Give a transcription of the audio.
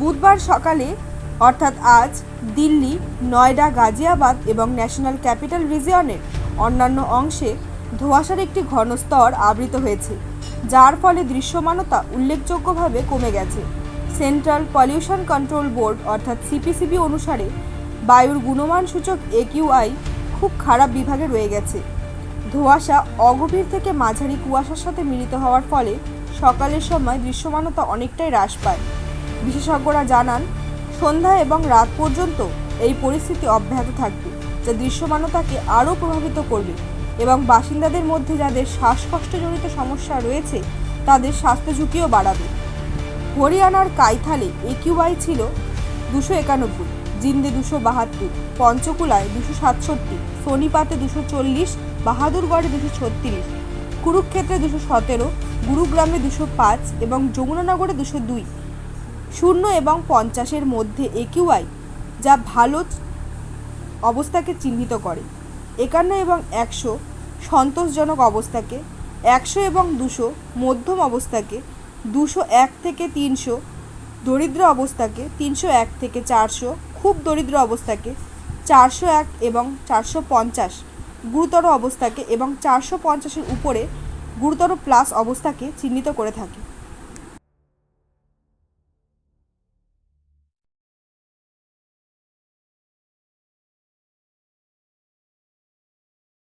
বুধবার সকালে, অর্থাৎ আজ, দিল্লি, নয়ডা, গাজিয়াবাদ এবং ন্যাশনাল ক্যাপিটাল রিজিয়নের অন্যান্য অংশে ধোঁয়াশার একটি ঘন স্তর আবৃত হয়েছে, যার ফলে দৃশ্যমানতা উল্লেখযোগ্যভাবে কমে গেছে। সেন্ট্রাল পলিউশন কন্ট্রোল বোর্ড, অর্থাৎ সিপিসিবি অনুসারে, বায়ুর গুণমান সূচক একিউআই খুব খারাপ বিভাগে রয়ে গেছে। ধোঁয়াশা অগভীর থেকে মাঝারি কুয়াশার সাথে মিলিত হওয়ার ফলে সকালের সময় দৃশ্যমানতা অনেকটাই হ্রাস পায়। বিশেষজ্ঞরা জানান, সন্ধ্যা এবং রাত পর্যন্ত এই পরিস্থিতি অব্যাহত থাকবে, যা দৃশ্যমানতাকে আরও প্রভাবিত করবে এবং বাসিন্দাদের মধ্যে যাদের শ্বাসকষ্টজনিত সমস্যা রয়েছে, তাদের স্বাস্থ্য ঝুঁকিও বাড়াবে। হরিয়ানার কাইথালে একিউআই ছিল দুশো একানব্বই, জিন্দে দুশো বাহাত্তর, পঞ্চকুলায় দুশো সাতষট্টি, সোনিপাতে দুশো চল্লিশ, বাহাদুরগড়ে দুশো ছত্রিশ, কুরুক্ষেত্রে দুশো সতেরো, গুরুগ্রামে দুশো পাঁচ এবং যমুনানগরে দুশো দুই। শূন্য এবং পঞ্চাশের মধ্যে একিউআই যা ভালো অবস্থাকে চিহ্নিত করে। একান্ন এবং একশো সন্তোষজনক অবস্থাকে, একশো এবং দুশো মধ্যম অবস্থাকে, দুশো এক থেকে তিনশো দরিদ্র অবস্থাকে, তিনশো এক থেকে চারশো খুব দরিদ্র অবস্থাকে, চারশো এক এবং চারশো পঞ্চাশ গুরুতর অবস্থাকে এবং চারশো পঞ্চাশের উপরে গুরুতর প্লাস অবস্থাকে চিহ্নিত করে থাকে।